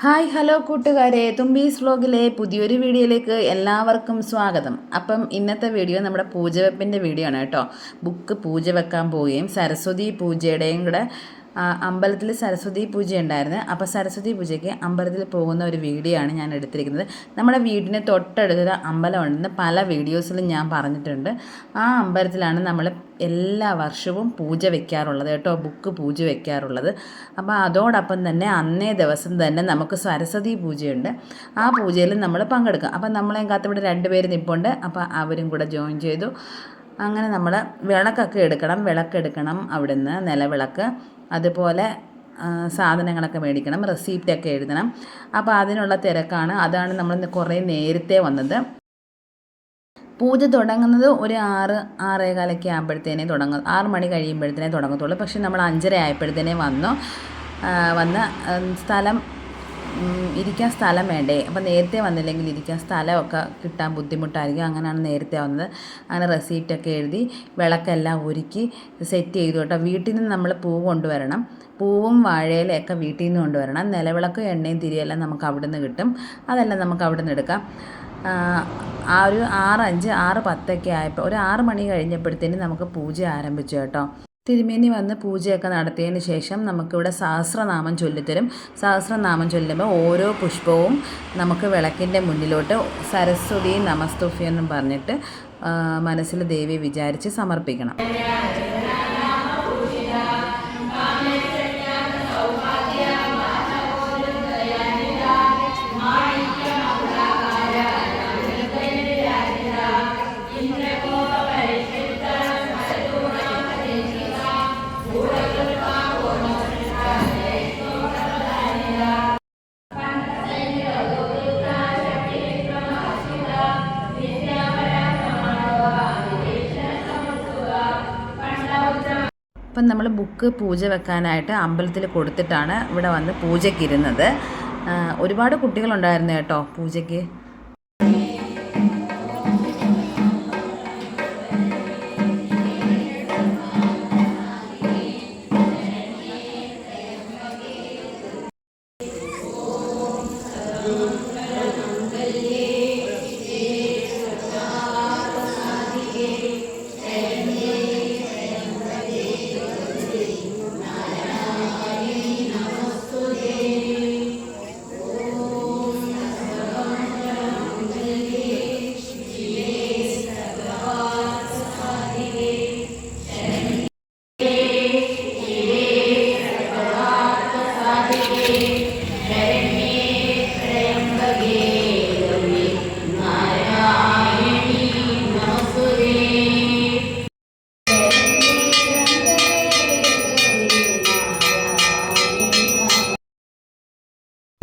Hi hello കൂട്ടുകാരെ. തുമ്പീസ് വ്ലോഗിലെ പുതിയൊരു വീഡിയോയിലേക്ക് എല്ലാവർക്കും സ്വാഗതം. അപ്പം ഇന്നത്തെ വീഡിയോ നമ്മുടെ പൂജവെപ്പിന്റെ വീഡിയോ ആണ് കേട്ടോ. ബുക്ക് പൂജ വെക്കാൻ പോവുകയും സരസ്വതി പൂജയുടെയും കൂടെ അമ്പലത്തിൽ സരസ്വതി പൂജ ഉണ്ടായിരുന്നു. അപ്പോൾ സരസ്വതി പൂജയ്ക്ക് അമ്പലത്തിൽ പോകുന്ന ഒരു വീഡിയോ ആണ് ഞാൻ എടുത്തിരിക്കുന്നത്. നമ്മുടെ വീടിന് തൊട്ടടുത്തൊരു അമ്പലം ഉണ്ടെന്ന് പല വീഡിയോസിലും ഞാൻ പറഞ്ഞിട്ടുണ്ട്. ആ അമ്പലത്തിലാണ് നമ്മൾ എല്ലാ വർഷവും പൂജ വെക്കാറുള്ളത് കേട്ടോ. ബുക്ക് പൂജ വെക്കാറുള്ളത്. അപ്പോൾ അതോടൊപ്പം തന്നെ അന്നേ ദിവസം തന്നെ നമുക്ക് സരസ്വതി പൂജയുണ്ട്. ആ പൂജയിൽ നമ്മൾ പങ്കെടുക്കാം. അപ്പം നമ്മളെയും കാത്ത് ഇവിടെ രണ്ടുപേര് നിൽപ്പുണ്ട് അപ്പോൾ അവരും കൂടെ ജോയിൻ ചെയ്തു. അങ്ങനെ നമ്മൾ വിളക്കൊക്കെ എടുക്കണം. വിളക്കെടുക്കണം അവിടുന്ന് നിലവിളക്ക്. അതുപോലെ സാധനങ്ങളൊക്കെ മേടിക്കണം റെസീപ്റ്റൊക്കെ എഴുതണം. അപ്പോൾ അതിനുള്ള തിരക്കാണ്. അതാണ് നമ്മൾ കുറേ നേരത്തെ വന്നത്. പൂജ തുടങ്ങുന്നത് ഒരു ആറ് ആറേകാലൊക്കെ ആകുമ്പോഴത്തേനെ തുടങ്ങും ആറ് മണി കഴിയുമ്പോഴത്തേനെ തുടങ്ങത്തുള്ളൂ. പക്ഷേ നമ്മൾ അഞ്ചര ആയപ്പോഴത്തേനെ വന്നു. വന്ന് സ്ഥലം ഇരിക്കാൻ സ്ഥലം വേണ്ടേ? അപ്പോൾ നേരത്തെ വന്നില്ലെങ്കിൽ ഇരിക്കാൻ സ്ഥലമൊക്കെ കിട്ടാൻ ബുദ്ധിമുട്ടായിരിക്കും. അങ്ങനെയാണ് നേരത്തെ വന്നത്. അങ്ങനെ റെസീപ്റ്റൊക്കെ എഴുതി വിളക്കെല്ലാം ഒരുക്കി സെറ്റ് ചെയ്തു കേട്ടോ. വീട്ടിൽ നിന്ന് നമ്മൾ പൂ കൊണ്ടുവരണം. പൂവും വാഴയിലൊക്കെ വീട്ടിൽ നിന്ന് കൊണ്ടുവരണം. നിലവിളക്കും എണ്ണയും തിരിയെല്ലാം നമുക്ക് അവിടെ നിന്ന് കിട്ടും. അതെല്ലാം നമുക്ക് അവിടെ നിന്ന് എടുക്കാം. ആ ഒരു ആറ് അഞ്ച് ആറ് പത്തൊക്കെ ആയപ്പോൾ ഒരു ആറ് മണി കഴിഞ്ഞപ്പോഴത്തേനും നമുക്ക് പൂജ ആരംഭിച്ചു കേട്ടോ. തിരുമേനി വന്ന് പൂജയൊക്കെ നടത്തിയതിന് ശേഷം നമുക്കിവിടെ സഹസ്രനാമം ചൊല്ലിത്തരും. സഹസ്രനാമം ചൊല്ലുമ്പോൾ ഓരോ പുഷ്പവും നമുക്ക് വിളക്കിന്റെ മുന്നിലോട്ട് സരസ്വതി നമസ്തുഫി എന്നും പറഞ്ഞിട്ട് മനസ്സിൽ ദേവി വിചാരിച്ച് സമർപ്പിക്കണം. അപ്പം നമ്മൾ ബുക്ക് പൂജ വെക്കാനായിട്ട് അമ്പലത്തിൽ കൊടുത്തിട്ടാണ് ഇവിടെ വന്ന് പൂജയ്ക്കിരുന്നത് ഒരുപാട് കുട്ടികളുണ്ടായിരുന്നു കേട്ടോ പൂജയ്ക്ക്.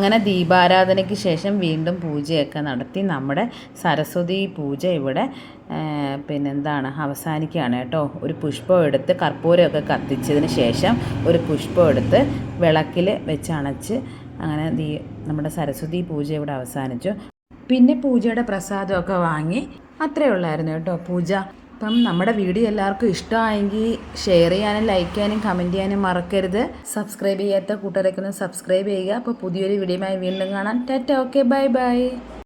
അങ്ങനെ ദീപാരാധനയ്ക്ക് ശേഷം വീണ്ടും പൂജയൊക്കെ നടത്തി നമ്മുടെ സരസ്വതി പൂജ ഇവിടെ പിന്നെന്താണ് അവസാനിക്കുകയാണ് കേട്ടോ. ഒരു പുഷ്പം എടുത്ത് കർപ്പൂരമൊക്കെ കത്തിച്ചതിന് ശേഷം ഒരു പുഷ്പം എടുത്ത് വിളക്കിൽ വെച്ചണച്ച് അങ്ങനെ ദീ നമ്മുടെ സരസ്വതി പൂജ ഇവിടെ അവസാനിച്ചു. പിന്നെ പൂജയുടെ പ്രസാദമൊക്കെ വാങ്ങി അത്രയേ ഉള്ളായിരുന്നു കേട്ടോ പൂജ. അപ്പം നമ്മുടെ വീഡിയോ എല്ലാവർക്കും ഇഷ്ടമായെങ്കിൽ ഷെയർ ചെയ്യാനും ലൈക്ക് ചെയ്യാനും കമന്റ് ചെയ്യാനും മറക്കരുത്. സബ്സ്ക്രൈബ് ചെയ്യാത്ത കൂട്ടുകാരൊക്കെ ഒന്ന് സബ്സ്ക്രൈബ് ചെയ്യുക. അപ്പോൾ പുതിയൊരു വീഡിയോയുമായി വീണ്ടും കാണാം. Tata okay bye bye